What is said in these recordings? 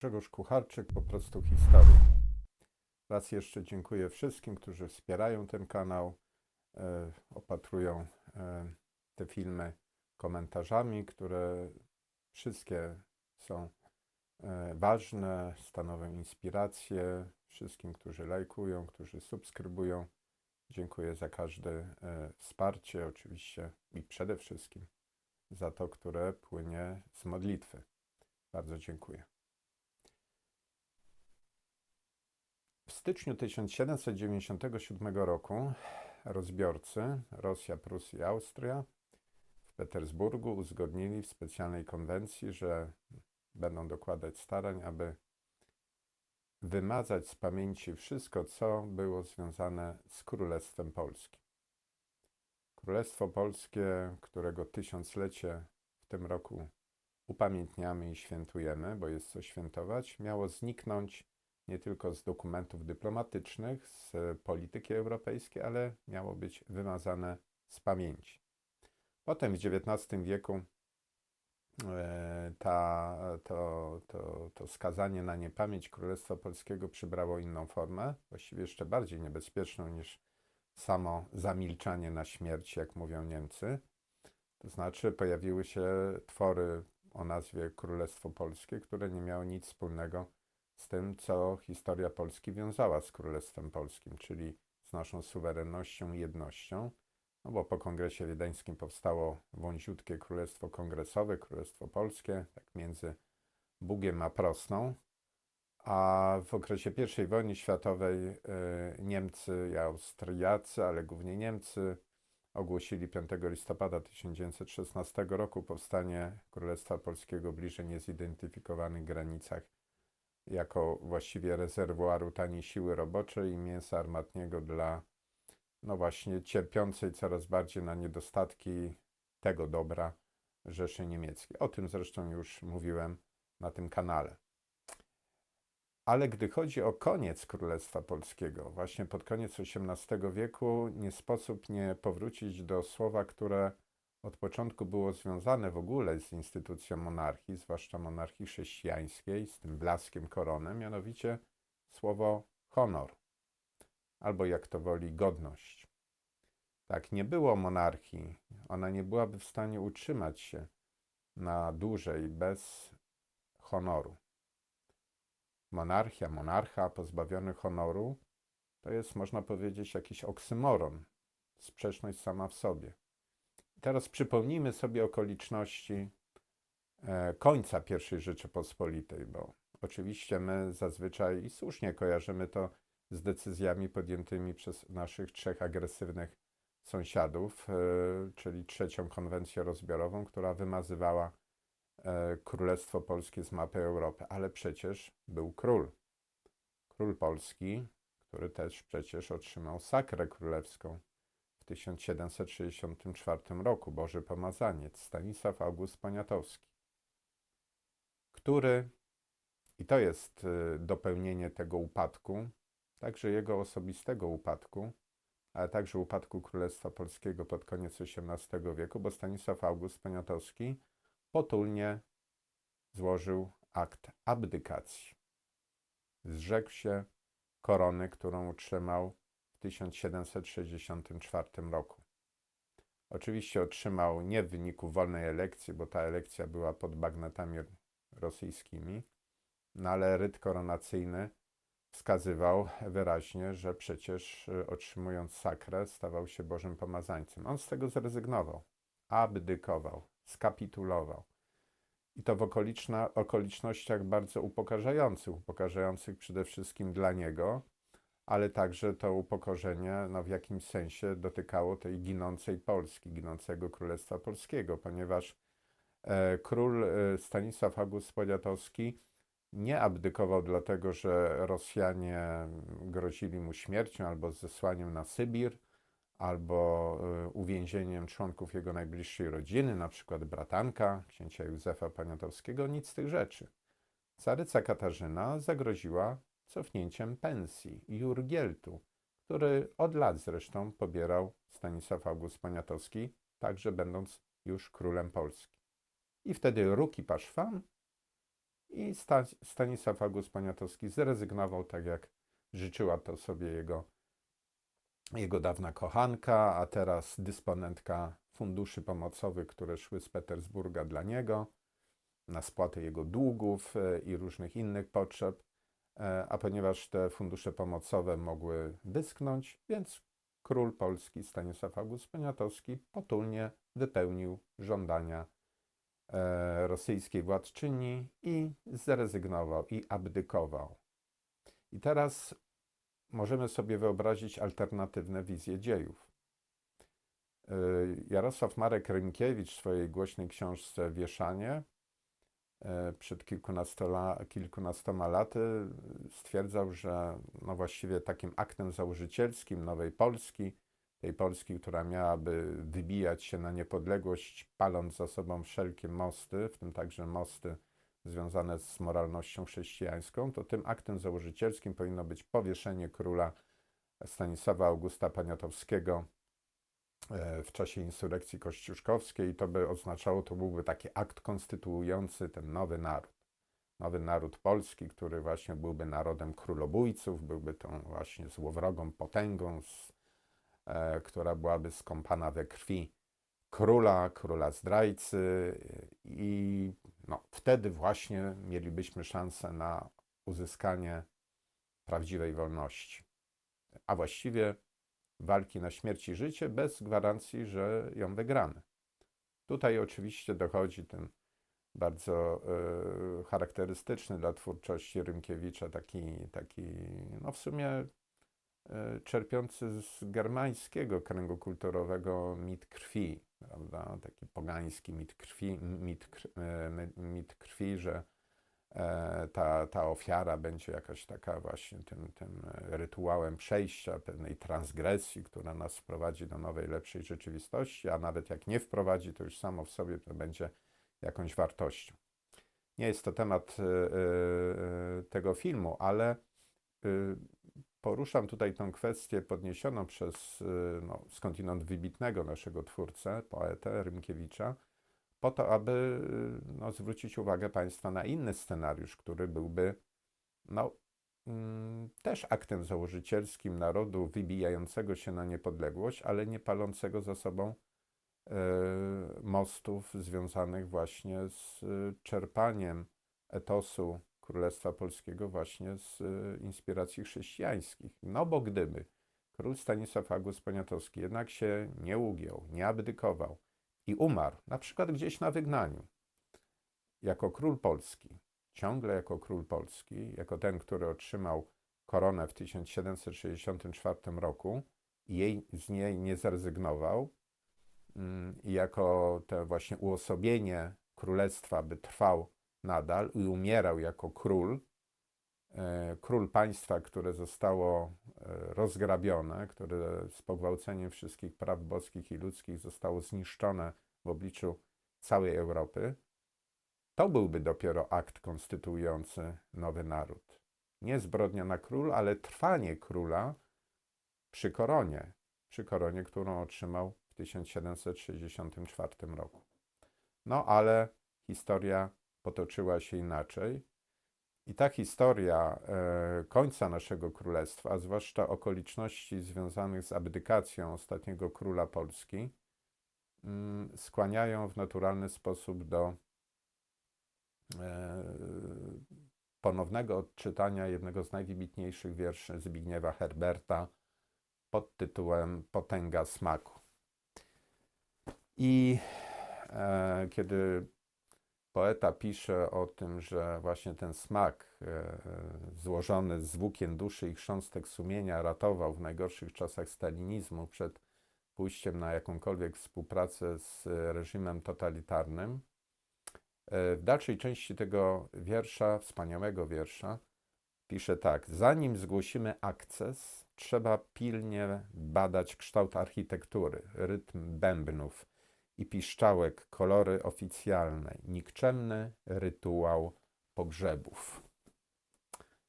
Grzegorz Kucharczyk, po prostu historia. Raz jeszcze dziękuję wszystkim, którzy wspierają ten kanał, e, opatrują e, te filmy komentarzami, które wszystkie są e, ważne, stanowią inspirację wszystkim, którzy lajkują, którzy subskrybują. Dziękuję za każde wsparcie, oczywiście i przede wszystkim za to, które płynie z modlitwy. Bardzo dziękuję. W styczniu 1797 roku rozbiorcy Rosja, Prusy i Austria w Petersburgu uzgodnili w specjalnej konwencji, że będą dokładać starań, aby wymazać z pamięci wszystko, co było związane z Królestwem Polskim. Królestwo Polskie, którego tysiąclecie w tym roku upamiętniamy i świętujemy, bo jest co świętować, miało zniknąć nie tylko z dokumentów dyplomatycznych, z polityki europejskiej, ale miało być wymazane z pamięci. Potem w XIX wieku e, ta, to, to, to skazanie na niepamięć Królestwa Polskiego przybrało inną formę, właściwie jeszcze bardziej niebezpieczną niż samo zamilczanie na śmierć, jak mówią Niemcy. To znaczy pojawiły się twory o nazwie Królestwo Polskie, które nie miały nic wspólnego z tym, co historia Polski wiązała z Królestwem Polskim, czyli z naszą suwerennością i jednością. No bo po Kongresie Wiedeńskim powstało wąziutkie Królestwo Kongresowe, Królestwo Polskie, tak między Bugiem a Prosną. A w okresie I wojny światowej e, Niemcy i Austriacy, ale głównie Niemcy, ogłosili 5 listopada 1916 roku powstanie Królestwa Polskiego bliżej niezidentyfikowanych granicach jako właściwie rezerwuaru taniej siły roboczej i mięsa armatniego dla, no właśnie, cierpiącej coraz bardziej na niedostatki tego dobra Rzeszy Niemieckiej. O tym zresztą już mówiłem na tym kanale. Ale gdy chodzi o koniec Królestwa Polskiego, właśnie pod koniec XVIII wieku, nie sposób nie powrócić do słowa, które od początku było związane w ogóle z instytucją monarchii, zwłaszcza monarchii chrześcijańskiej, z tym blaskiem korony, mianowicie słowo honor, albo jak to woli, godność. Tak, nie było monarchii, ona nie byłaby w stanie utrzymać się na dłużej bez honoru. Monarchia, monarcha pozbawiony honoru to jest, można powiedzieć, jakiś oksymoron, sprzeczność sama w sobie. Teraz przypomnijmy sobie okoliczności e, końca I Rzeczypospolitej, bo oczywiście my zazwyczaj i słusznie kojarzymy to z decyzjami podjętymi przez naszych trzech agresywnych sąsiadów, e, czyli trzecią konwencję rozbiorową, która wymazywała e, Królestwo Polskie z mapy Europy, ale przecież był król. Król Polski, który też przecież otrzymał sakrę królewską 1764 roku, Boży Pomazaniec, Stanisław August Poniatowski, który, i to jest y, dopełnienie tego upadku, także jego osobistego upadku, ale także upadku Królestwa Polskiego pod koniec XVIII wieku, bo Stanisław August Poniatowski potulnie złożył akt abdykacji. Zrzekł się korony, którą utrzymał 1764 roku. Oczywiście otrzymał nie w wyniku wolnej elekcji, bo ta elekcja była pod bagnetami rosyjskimi, no ale ryt koronacyjny wskazywał wyraźnie, że przecież y, otrzymując sakrę stawał się Bożym Pomazańcem. On z tego zrezygnował, abdykował, skapitulował. I to w okolicznościach bardzo upokarzających, upokarzających przede wszystkim dla niego, ale także to upokorzenie no, w jakimś sensie dotykało tej ginącej Polski, ginącego Królestwa Polskiego, ponieważ e, król e, Stanisław August Poniatowski nie abdykował dlatego, że Rosjanie grozili mu śmiercią albo zesłaniem na Sybir, albo e, uwięzieniem członków jego najbliższej rodziny, na przykład bratanka księcia Józefa Poniatowskiego, nic z tych rzeczy. Caryca Katarzyna zagroziła cofnięciem pensji Jurgieltu, który od lat zresztą pobierał Stanisław August Poniatowski, także będąc już królem Polski. I wtedy Ruki Paszwan i Sta Stanisław August Poniatowski zrezygnował, tak jak życzyła to sobie jego, jego dawna kochanka, a teraz dysponentka funduszy pomocowych, które szły z Petersburga dla niego na spłatę jego długów e, i różnych innych potrzeb. E, a ponieważ te fundusze pomocowe mogły wyschnąć, więc król polski Stanisław August Poniatowski potulnie wypełnił żądania e, rosyjskiej władczyni i zrezygnował i abdykował. I teraz możemy sobie wyobrazić alternatywne wizje dziejów. E, Jarosław Marek Rynkiewicz w swojej głośnej książce Wieszanie E, przed kilkunastoma laty stwierdzał, że no właściwie takim aktem założycielskim nowej Polski, tej Polski, która miałaby wybijać się na niepodległość, paląc za sobą wszelkie mosty, w tym także mosty związane z moralnością chrześcijańską, to tym aktem założycielskim powinno być powieszenie króla Stanisława Augusta Poniatowskiego E, w czasie insurekcji kościuszkowskiej, to by oznaczało, to byłby taki akt konstytuujący ten nowy naród. Nowy naród polski, który właśnie byłby narodem królobójców, byłby tą właśnie złowrogą potęgą, z, e, która byłaby skąpana we krwi króla, króla zdrajcy i no, wtedy właśnie mielibyśmy szansę na uzyskanie prawdziwej wolności. A właściwie walki na śmierć i życie bez gwarancji, że ją wygramy. Tutaj oczywiście dochodzi ten bardzo y, charakterystyczny dla twórczości Rymkiewicza taki, taki no w sumie y, czerpiący z germańskiego kręgu kulturowego mit krwi, prawda? taki pogański mit krwi, mit, y, mit krwi, że E, ta, ta ofiara będzie jakaś taka właśnie tym, tym rytuałem przejścia, pewnej transgresji, która nas wprowadzi do nowej, lepszej rzeczywistości, a nawet jak nie wprowadzi, to już samo w sobie to będzie jakąś wartością. Nie jest to temat y, y, tego filmu, ale poruszam tutaj tę kwestię podniesioną przez no, skądinąd wybitnego naszego twórcę, poetę Rymkiewicza, po to, aby no, zwrócić uwagę Państwa na inny scenariusz, który byłby no, mm, też aktem założycielskim narodu wybijającego się na niepodległość, ale nie palącego za sobą e, mostów związanych właśnie z czerpaniem etosu Królestwa Polskiego właśnie z inspiracji chrześcijańskich. No bo gdyby król Stanisław August Poniatowski jednak się nie ugiął, nie abdykował, i umarł, na przykład gdzieś na wygnaniu, jako król Polski, ciągle jako król Polski, jako ten, który otrzymał koronę w 1764 roku i jej, z niej nie zrezygnował, mm, i jako to właśnie uosobienie królestwa by trwał nadal i umierał jako król, król państwa, które zostało e, rozgrabione, które z pogwałceniem wszystkich praw boskich i ludzkich zostało zniszczone w obliczu całej Europy, to byłby dopiero akt konstytuujący nowy naród. Nie zbrodnia na król, ale trwanie króla przy koronie, przy koronie, którą otrzymał w 1764 roku. No ale historia potoczyła się inaczej. I ta historia e, końca naszego królestwa, a zwłaszcza okoliczności związanych z abdykacją ostatniego króla Polski, Mm, skłaniają w naturalny sposób do e, ponownego odczytania jednego z najwybitniejszych wierszy Zbigniewa Herberta pod tytułem Potęga smaku. I e, kiedy poeta pisze o tym, że właśnie ten smak e, złożony z włókien duszy i chrząstek sumienia ratował w najgorszych czasach stalinizmu przed pójściem na jakąkolwiek współpracę z reżimem totalitarnym. E, w dalszej części tego wiersza, wspaniałego wiersza, pisze tak: Zanim zgłosimy akces, trzeba pilnie badać kształt architektury, rytm bębnów i piszczałek, kolory oficjalne, nikczemny rytuał pogrzebów.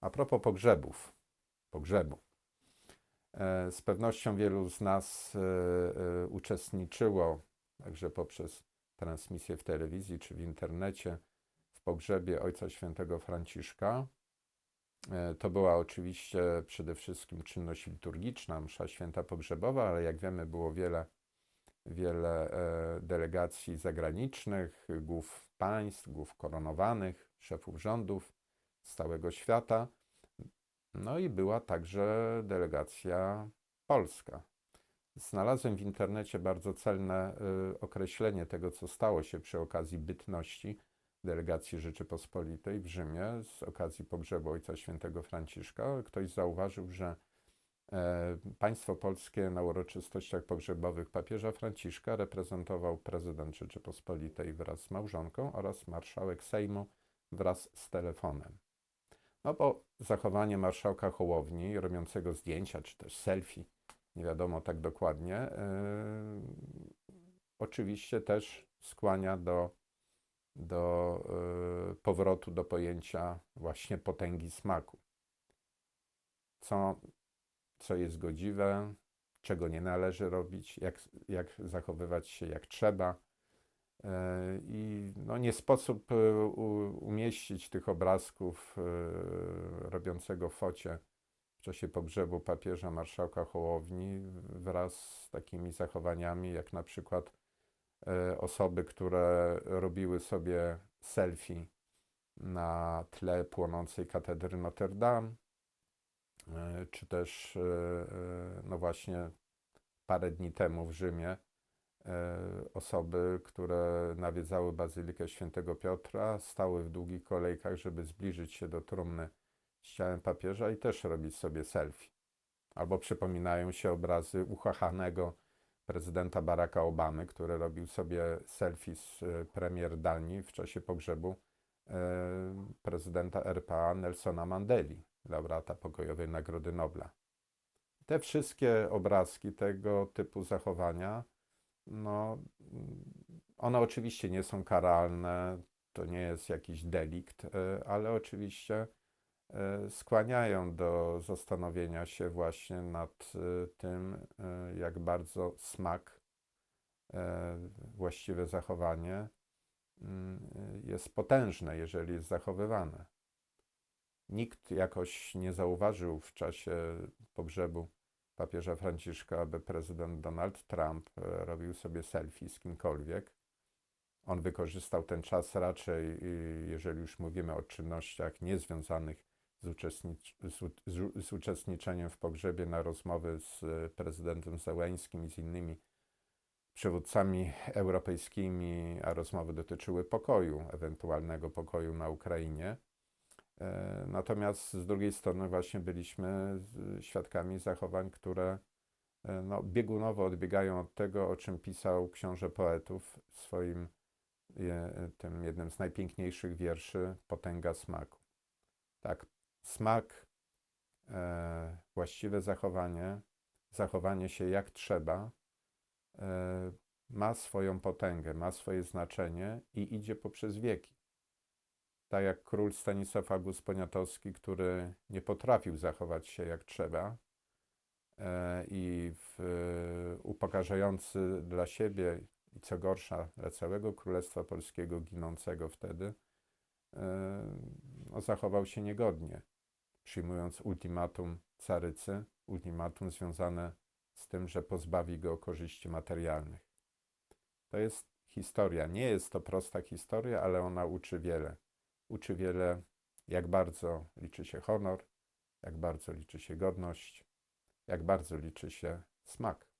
A propos pogrzebów, pogrzebu. E, z pewnością wielu z nas e, e, uczestniczyło, także poprzez transmisję w telewizji czy w internecie, w pogrzebie Ojca Świętego Franciszka. To była oczywiście przede wszystkim czynność liturgiczna, msza święta pogrzebowa, ale jak wiemy było wiele, wiele e, delegacji zagranicznych, głów państw, głów koronowanych, szefów rządów z całego świata. No i była także delegacja polska. Znalazłem w internecie bardzo celne y, określenie tego, co stało się przy okazji bytności delegacji Rzeczypospolitej w Rzymie z okazji pogrzebu Ojca Świętego Franciszka. Ktoś zauważył, że e, państwo polskie na uroczystościach pogrzebowych papieża Franciszka reprezentował prezydent Rzeczypospolitej wraz z małżonką oraz marszałek Sejmu wraz z telefonem. No bo zachowanie marszałka Hołowni robiącego zdjęcia czy też selfie, nie wiadomo tak dokładnie, yy, oczywiście też skłania do, do yy, powrotu do pojęcia właśnie potęgi smaku. Co, co jest godziwe, czego nie należy robić, jak, jak zachowywać się jak trzeba. Yy, I no, nie sposób u- umieścić tych obrazków yy, robiącego focie w czasie pogrzebu papieża marszałka Hołowni wraz z takimi zachowaniami, jak na przykład e, osoby, które robiły sobie selfie na tle płonącej katedry Notre Dame, e, czy też, e, e, no właśnie, parę dni temu w Rzymie e, osoby, które nawiedzały Bazylikę Świętego Piotra, stały w długich kolejkach, żeby zbliżyć się do trumny z ciałem papieża i też robić sobie selfie. Albo przypominają się obrazy uchachanego prezydenta Baracka Obamy, który robił sobie selfie z e, premier Danii w czasie pogrzebu e, prezydenta RPA Nelsona Mandeli, laureata pokojowej Nagrody Nobla. Te wszystkie obrazki tego typu zachowania, no, one oczywiście nie są karalne, to nie jest jakiś delikt, e, ale oczywiście e, skłaniają do zastanowienia się właśnie nad e, tym, jak bardzo smak, właściwe zachowanie mm, jest potężne, jeżeli jest zachowywane. Nikt jakoś nie zauważył w czasie pogrzebu papieża Franciszka, aby prezydent Donald Trump e, robił sobie selfie z kimkolwiek. On wykorzystał ten czas raczej, jeżeli już mówimy o czynnościach niezwiązanych z, uczestnicz z, z, uczestniczeniem w pogrzebie, na rozmowy z e, prezydentem Zełęskim i z innymi przywódcami europejskimi, a rozmowy dotyczyły pokoju, ewentualnego pokoju na Ukrainie. E, Natomiast z drugiej strony właśnie byliśmy świadkami zachowań, które e, no, biegunowo odbiegają od tego, o czym pisał książę poetów w swoim tym jednym z najpiękniejszych wierszy Potęga smaku. Tak, smak, e, właściwe zachowanie, zachowanie się jak trzeba, ma swoją potęgę, ma swoje znaczenie i idzie poprzez wieki. Tak jak król Stanisław August Poniatowski, który nie potrafił zachować się jak trzeba e, i w, upokarzający dla siebie i co gorsza dla całego Królestwa Polskiego ginącego wtedy, e, no, zachował się niegodnie, przyjmując ultimatum carycy, ultimatum związane z tym, że pozbawi go korzyści materialnych. To jest historia. Nie jest to prosta historia, ale ona uczy wiele. Uczy wiele, jak bardzo liczy się honor, jak bardzo liczy się godność, jak bardzo liczy się smak.